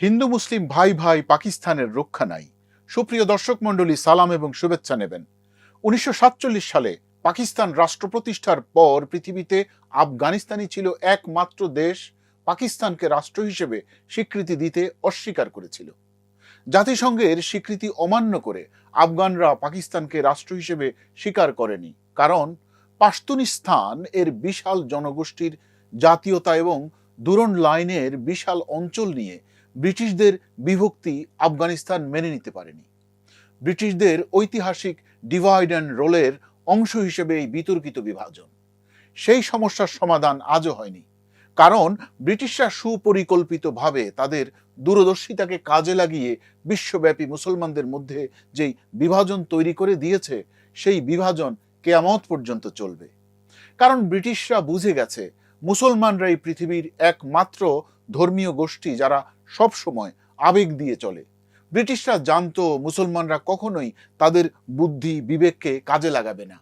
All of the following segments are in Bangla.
হিন্দু, মুসলিম, ভাই ভাই, পাকিস্তানের রক্ষা নাই। সুপ্রিয় দর্শক মণ্ডলী, সালাম এবং শুভেচ্ছা নেবেন। উনিশশো সাতচল্লিশ সালে পাকিস্তান রাষ্ট্র প্রতিষ্ঠার পর পৃথিবীতে আফগানিস্তানই ছিল একমাত্র দেশ পাকিস্তানকে রাষ্ট্র হিসেবে স্বীকৃতি দিতে অস্বীকার করেছিল। জাতিসংঘের স্বীকৃতি অমান্য করে আফগানরা পাকিস্তানকে রাষ্ট্র হিসেবে স্বীকার করেনি। কারণ পাশতুনিস্তান এর বিশাল জনগোষ্ঠীর জাতীয়তা এবং দুরন লাইনের বিশাল অঞ্চল নিয়ে ব্রিটিশদের বিভক্তি আফগানিস্তান মেনে নিতে পারেনি। ব্রিটিশদের ঐতিহাসিক ডিভাইড অ্যান্ড রোলের অংশ হিসেবে এই বিতর্কিত বিভাজন। সেই সমস্যার সমাধান আজও হয়নি, কারণ ব্রিটিশরা সুপরিকল্পিতভাবে তাদের দূরদর্শিতাকে কাজে লাগিয়ে বিশ্বব্যাপী মুসলমানদের মধ্যে যেই বিভাজন তৈরি করে দিয়েছে, সেই বিভাজন কেয়ামত পর্যন্ত চলবে। কারণ ব্রিটিশরা বুঝে গেছে, মুসলমানরাই পৃথিবীর একমাত্র ধর্মীয় গোষ্ঠী যারা সব সময় আবেগ দিয়ে চলে। ব্রিটিশরা জানতো মুসলমানরা কখনোই তাদের বুদ্ধি বিবেককে কাজে লাগাবে না।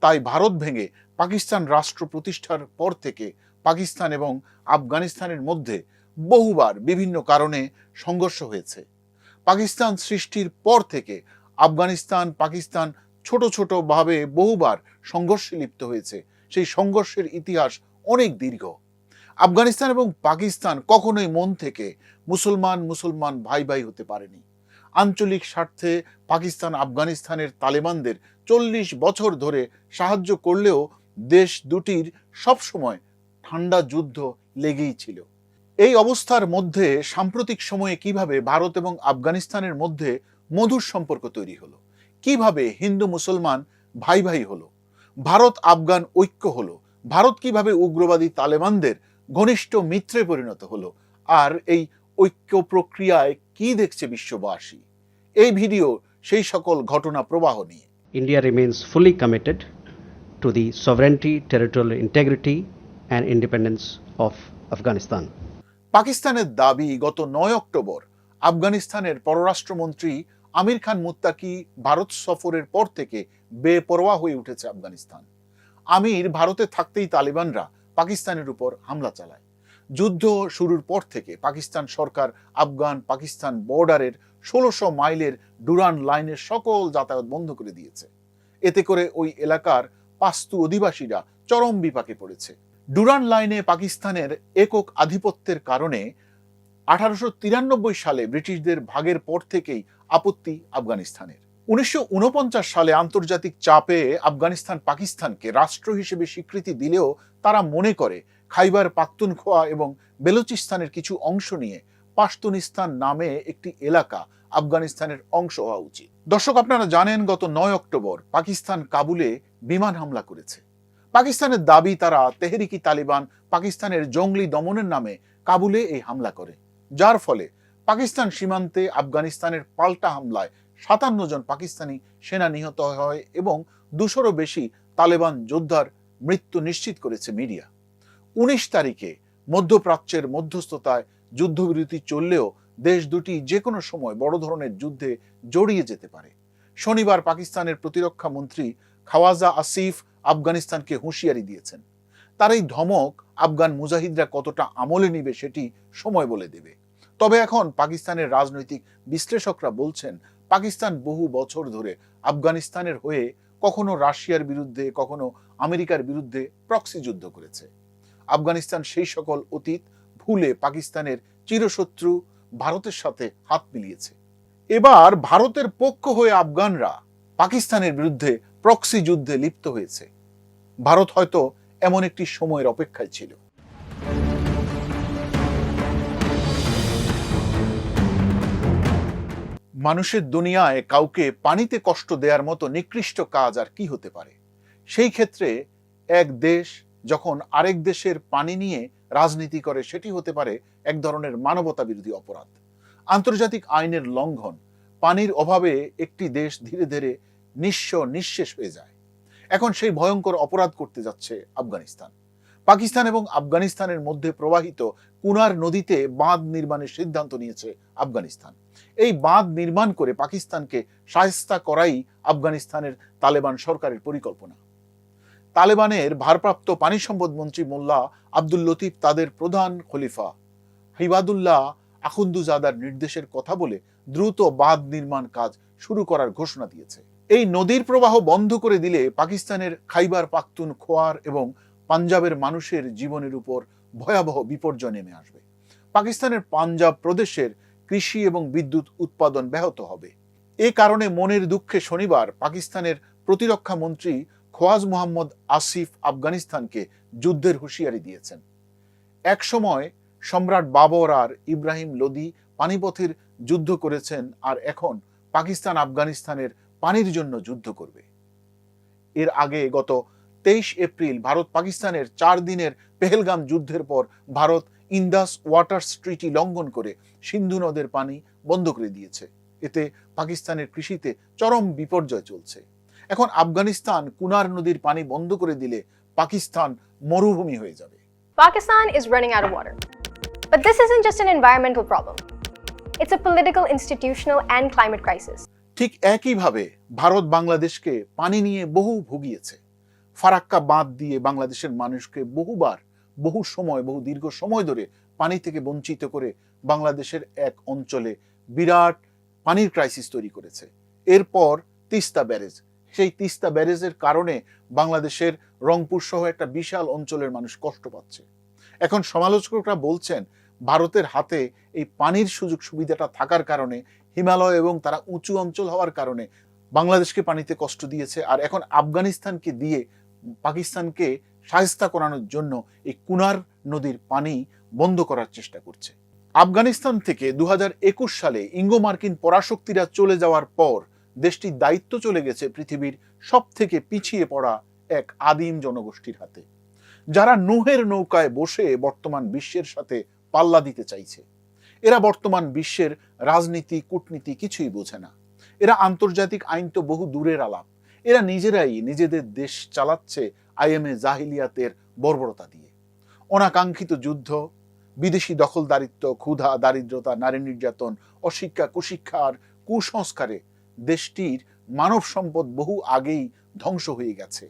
তাই ভারত ভেঙে পাকিস্তান রাষ্ট্র প্রতিষ্ঠার পর থেকে পাকিস্তান এবং আফগানিস্তানের মধ্যে বহুবার বিভিন্ন কারণে সংঘর্ষ হয়েছে। পাকিস্তান সৃষ্টির পর থেকে আফগানিস্তান, পাকিস্তান ছোট ছোট ভাবে বহুবার সংঘর্ষে লিপ্ত হয়েছে। সেই সংঘর্ষের ইতিহাস অনেক দীর্ঘ। আফগানিস্তান এবং পাকিস্তান কখনোই মন থেকে মুসলমান মুসলমান ভাই ভাই হতে পারেনি। আঞ্চলিক স্বার্থে পাকিস্তান আফগানিস্তানের তালেবানদের চল্লিশ বছর ধরে সাহায্য করলেও দেশ দুটির সবসময় ঠান্ডা যুদ্ধ লেগেই ছিল। এই অবস্থার মধ্যে সাম্প্রতিক সময়ে কীভাবে ভারত এবং আফগানিস্তানের মধ্যে মধুর সম্পর্ক তৈরি হলো? কীভাবে হিন্দু মুসলমান ভাই ভাই হলো? ভারত আফগান ঐক্য হলো? ভারত কীভাবে উগ্রবাদী তালেবানদের ঘনিষ্ঠ মিত্রে পরিণত হলো। আর এই ঐক্য প্রক্রিয়ায় কি দেখছে বিশ্ববাসী? এই ভিডিও সেই সকল ঘটনা প্রবাহ নিয়ে। India remains fully committed to the sovereignty, territorial integrity, and independence of Afghanistan. পাকিস্তানের দাবি গত নয় অক্টোবর আফগানিস্তানের পররাষ্ট্রমন্ত্রী আমির খান মুত্তাকি ভারত সফরের পর থেকে বেপরোয়া হয়ে উঠেছে আফগানিস্তান। আমির ভারতে থাকতেই তালিবানরা পাকিস্তানের উপর হামলা চালায়। যুদ্ধ শুরুর পর থেকে পাকিস্তান সরকার আফগান পাকিস্তান বর্ডারের ষোলোশো মাইলের ডুরান লাইনের সকল যাতায়াত বন্ধ করে দিয়েছে। এতে করে ওই এলাকার পাস্তু অধিবাসীরা চরম বিপাকে পড়েছে। ডুরান লাইনে পাকিস্তানের একক আধিপত্যের কারণে আঠারোশো তিরানব্বই সালে ব্রিটিশদের ভাগের পর থেকেই আপত্তি আফগানিস্তানের। উনিশশো সালে আন্তর্জাতিক চাপে আফগানিস্তান পাকিস্তানকে রাষ্ট্র হিসেবে স্বীকৃতি দিলেও তারা মনে করে খাইবার পাখতুনখোয়া এবং বেলুচিস্তানের কিছু অংশ নিয়ে পাশতুনিস্তান নামে একটি এলাকা আফগানিস্তানের অংশ হওয়া উচিত। দর্শক, আপনারা জানেন গত নয় অক্টোবর পাকিস্তান কাবুলে বিমান হামলা করেছে। পাকিস্তানের দাবি তারা তেহরিকি তালিবান পাকিস্তানের জঙ্গলি দমনের নামে কাবুলে এই হামলা করে। যার ফলে পাকিস্তান সীমান্তে আফগানিস্তানের পাল্টা হামলায় সাতান্ন জন পাকিস্তানি সেনা নিহত হয় এবং দুশোরও বেশি তালেবান যোদ্ধার মৃত্যু নিশ্চিত করেছে মিডিয়া। উনিশ তারিখে মধ্যপ্রাচ্যের মধ্যস্থতায় যুদ্ধবিরতি চললেও দেশ দুটি যে কোনো সময় বড় ধরনের যুদ্ধে জড়িয়ে যেতে পারে। শনিবার পাকিস্তানের প্রতিরক্ষা মন্ত্রী খাওয়াজা আসিফ আফগানিস্তানকে হুঁশিয়ারি দিয়েছেন। তার এই ধমক আফগান মুজাহিদরা কতটা আমলে নিবে সেটি সময় বলে দেবে। তবে এখন পাকিস্তানের রাজনৈতিক বিশ্লেষকরা বলছেন পাকিস্তান বহু বছর ধরে আফগানিস্তানের হয়ে কখনো রাশিয়ার বিরুদ্ধে, কখনো আমেরিকার বিরুদ্ধে প্রক্সি যুদ্ধ করেছে। আফগানিস্তান সেই সকল অতীত ভুলে পাকিস্তানের চিরশত্রু ভারতের সাথে হাত মিলিয়েছে। এবার ভারতের পক্ষ হয়ে আফগানরা পাকিস্তানের বিরুদ্ধে প্রক্সি যুদ্ধে লিপ্ত হয়েছে। ভারত হয়তো এমন একটি সময়ের অপেক্ষায় ছিল। মানুষের দুনিয়ায় কাউকে পানিতে কষ্ট দেওয়ার মতো নিকৃষ্ট কাজ আর কি হতে পারে? সেই ক্ষেত্রে এক দেশ যখন আরেক দেশের পানি নিয়ে রাজনীতি করে, সেটি হতে পারে এক ধরনের মানবতা বিরোধী অপরাধ। আন্তর্জাতিক আইনের লঙ্ঘন, পানির অভাবে একটি দেশ ধীরে ধীরে নিঃস্ব নিঃশেষ হয়ে যায়। এখন সেই ভয়ঙ্কর অপরাধ করতে যাচ্ছে আফগানিস্তান। পাকিস্তান এবং আফগানিস্তানের মধ্যে প্রবাহিত কুনার নদীতে বাঁধ নির্মাণের সিদ্ধান্ত নিয়েছে আফগানিস্তান। এই বাঁধ নির্মাণ করে পাকিস্তানকে সায়স্তা করাই আফগানিস্তানের তালেবান সরকারের পরিকল্পনা। তালেবানের ভারপ্রাপ্ত পানি সম্পদ মন্ত্রী মোল্লা আব্দুল লতিফ তাদের প্রধান খলিফা। হিবাদুল্লাহ আখুন্দুজাদার নির্দেশের কথা বলে দ্রুত বাঁধ নির্মাণ কাজ শুরু করার ঘোষণা দিয়েছে। এই নদীর প্রবাহ বন্ধ করে দিলে পাকিস্তানের খাইবার পাখতুন খোয়ার এবং পাঞ্জাবের মানুষের জীবনের উপর ভয়াবহ বিপর্যয় নেমে আসবে। পাকিস্তানের পাঞ্জাব প্রদেশের কৃষি এবং বিদ্যুৎ উৎপাদন ব্যাহত হবে। এ কারণে মনের দুঃখে শনিবার পাকিস্তানের প্রতিরক্ষা মন্ত্রী খোয়াজ মোহাম্মদ আসিফ আফগানিস্তানকে যুদ্ধের হুঁশিয়ারি দিয়েছেন। এক সময় সম্রাট বাবর আর ইব্রাহিম লোদি পানিপথের যুদ্ধ করেছেন আর এখন পাকিস্তান আফগানিস্তানের পানির জন্য যুদ্ধ করবে। এর আগে গত তেইশ এপ্রিল ভারত পাকিস্তানের চার দিনের পেহেলগাম যুদ্ধের পর ভারত ইন্দাস ওয়াটার ট্রিটি লঙ্ঘন করে সিন্ধু নদের পানি বন্ধ করে দিয়েছে। এতে পাকিস্তানের কৃষিতে চরম বিপর্যয় চলছে। এখন আফগানিস্তান কুনার নদীর পানি বন্ধ করে দিলে পাকিস্তান মরুভূমি হয়ে যাবে। Pakistan is running out of water. But this isn't just an environmental problem, it's a political, institutional, and climate crisis. ঠিক একইভাবে ভারত বাংলাদেশকে পানি নিয়ে বহু ভুগিয়েছে। ফারাক্কা বাঁধ দিয়ে বাংলাদেশের মানুষকে বহুবার, বহু সময়, বহু দীর্ঘ সময় ধরে পানি থেকে বঞ্চিত করে বাংলাদেশের এক অঞ্চলে বিরাট পানির ক্রাইসিস তৈরি করেছে। এরপর তিস্তা ব্যারেজ। সেই তিস্তা ব্যারেজের কারণে বাংলাদেশের রংপুর সহ একটা বিশাল অঞ্চলের মানুষ কষ্ট পাচ্ছে। এখন সমালোচকরা বলছেন, ভারতের হাতে এই পানির সুযোগ সুবিধাটা থাকার কারণে, হিমালয় এবং তারা উঁচু অঞ্চল হওয়ার কারণে বাংলাদেশকে পানিতে কষ্ট দিয়েছে। আর এখন আফগানিস্তানকে দিয়ে পাকিস্তানকে সাহিস্তা করানোর জন্য এই কুনার নদীর পানি বন্ধ করার চেষ্টা করছে। আফগানিস্তান থেকে দু হাজার একুশ সালে ইঙ্গো মার্কিন পরাশক্তিরা চলে যাওয়ার পর দেশটির দায়িত্ব চলে গেছে পৃথিবীর সব থেকে পিছিয়ে পড়া এক আদিম জনগোষ্ঠীর হাতে। যারা নোহের নৌকায় বসে বর্তমান বিশ্বের সাথে পাল্লা দিতে চাইছে। এরা বর্তমান বিশ্বের রাজনীতি, কূটনীতি কিছুই বোঝে না। এরা আন্তর্জাতিক আইন তো বহু দূরের আলাপ। এরা নিজেরাই নিজেদের দেশ চালাচ্ছে আইএমএ জাহিলিয়াতের বর্বরতা দিয়ে। অনাকাঙ্ক্ষিত যুদ্ধ বিদেশি দখলদারিত্ব ক্ষুধা দারিদ্রতা নারী নির্যাতন অশিক্ষা কুশিক্ষার কুসংস্কারে দেশটির মানব সম্পদ বহু আগেই ধ্বংস হয়ে গেছে।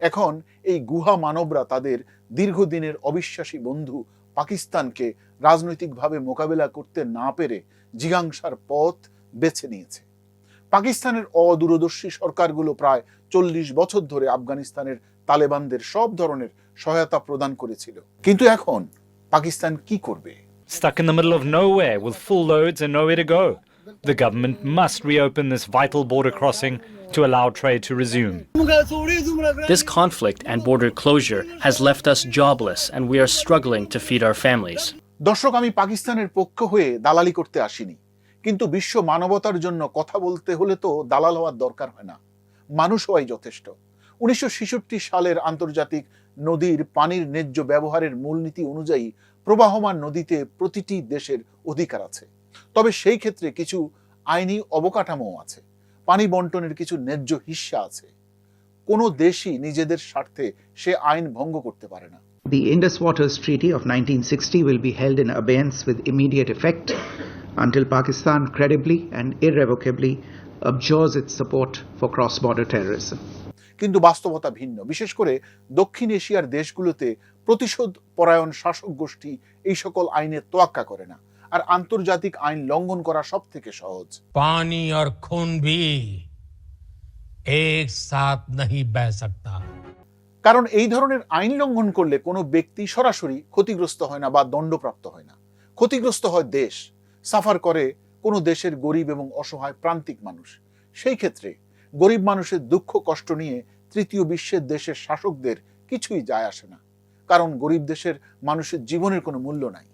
এখন এই গুহা মানবরা তাদের দীর্ঘদিনের অবিশ্বাসী বন্ধু পাকিস্তানকে রাজনৈতিকভাবে মোকাবেলা করতে না পেরে জিজ্ঞাংসার পথ বেছে নিয়েছে। পাকিস্তানের অদূরদর্শী সরকারগুলো প্রায় চল্লিশ বছর ধরে আফগানিস্তানের তালেবানদের সব ধরনের সহায়তা প্রদান করেছিল। কিন্তু এখন পাকিস্তান কি করবে? Stuck in the middle of nowhere with full loads and nowhere to go. The government must reopen this vital border crossing to allow trade to resume. This conflict and border closure has left us jobless, and we are struggling to feed our families. দর্শক, আমি পাকিস্তানের পক্ষ হয়ে দালালি করতে আসিনি। কিন্তু বিশ্ব মানবতার জন্য কথা বলতে হলে তো দালাল হওয়ার দরকার হয় না। মানুষ হওয়াই যথেষ্ট। উনিশশো ছেষট্টি সালের আন্তর্জাতিক নদীর পানির ন্যায্য ব্যবহারের মূলনীতি অনুযায়ী প্রবাহমান নদীতে প্রতিটি দেশের অধিকার আছে। তবে সেই ক্ষেত্রে কিছু আইনি অবকাঠামো আছে। পানি বন্টনের কিছু ন্যায্য হিস্সা আছে কোনো দেশই নিজেদের স্বার্থে সে আইন ভঙ্গ করতে পারে না The Indus Waters Treaty of 1960 will be held in abeyance with immediate effect until Pakistan credibly and irrevocably abjures its support for cross border terrorism. কিন্তু বাস্তবতা ভিন্ন বিশেষ করে দক্ষিণ এশিয়ার দেশগুলোতে প্রতিশোধ পরায়ণ শাসক গোষ্ঠী এই সকল আইনের তোয়াক্কা করে না আর আন্তর্জাতিক আইন লঙ্ঘন করা সব থেকে সহজ। পানি আর খুন ভি এক সাথ নহি বহ সকতা। কারণ এই ধরনের আইন লঙ্ঘন করলে কোনো ব্যক্তি সরাসরি ক্ষতিগ্রস্ত হয় না বা দণ্ডপ্রাপ্ত হয় না। ক্ষতিগ্রস্ত হয় দেশ। সাফার করে কোনো দেশের গরিব এবং অসহায় প্রান্তিক মানুষ। সেই ক্ষেত্রে গরিব মানুষের দুঃখ কষ্ট নিয়ে তৃতীয় বিশ্বের দেশের শাসকদের কিছুই যায় আসে না। কারণ গরিব দেশের মানুষের জীবনের কোনো মূল্য নাই।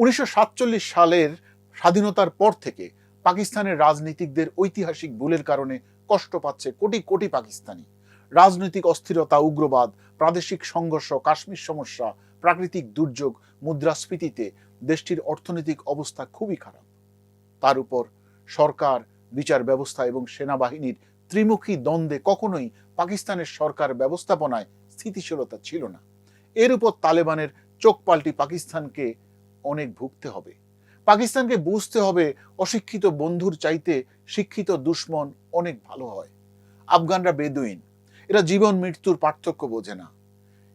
উনিশশো সাতচল্লিশ সালের স্বাধীনতার পর থেকে পাকিস্তানের রাজনীতিকদের ঐতিহাসিক ভুলের কারণে কষ্ট পাচ্ছে কোটি কোটি পাকিস্তানি। রাজনৈতিক অস্থিরতা, উগ্রবাদ, প্রাদেশিক সংঘর্ষ, কাশ্মীর সমস্যা, প্রাকৃতিক দুর্যোগ, মুদ্রাস্ফীতিতে দেশটির অর্থনৈতিক অবস্থা খুবই খারাপ। তার উপর সরকার, বিচার ব্যবস্থা এবং সেনাবাহিনীর ত্রিমুখী দ্বন্দ্বে কখনোই পাকিস্তানের সরকার ব্যবস্থাপনায় স্থিতিশীলতা ছিল না। এর উপর তালেবানের চোখ পাল্টি পাকিস্তানকে অনেক ভুগতে হবে। পাকিস্তানকে বুঝতে হবে অশিক্ষিত বন্ধুর চাইতে শিক্ষিত দুশ্মন অনেক ভালো হয়। আফগানরা বেদুইন। এরা জীবন মৃত্যুর পার্থক্য বোঝে না।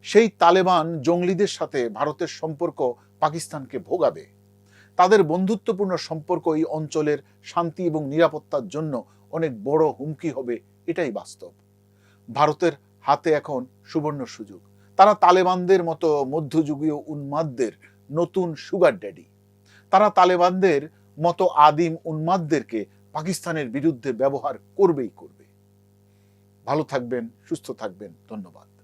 সেই তালেবান জঙ্গলিদের সাথে ভারতের সম্পর্ক পাকিস্তানকে ভোগাবে। তাদের বন্ধুত্বপূর্ণ সম্পর্ক এই অঞ্চলের শান্তি এবং নিরাপত্তার জন্য অনেক বড় হুমকি হবে, এটাই বাস্তব। ভারতের হাতে এখন সুবর্ণ সুযোগ। তারা তালেবানদের মতো মধ্যযুগীয় উন্মাদদের নতুন সুগার ড্যাডি। তারা তালেবানদের মতো আদিম উন্মাদদেরকে পাকিস্তানের বিরুদ্ধে ব্যবহার করবেই করবে। ভালো থাকবেন, সুস্থ থাকবেন, ধন্যবাদ।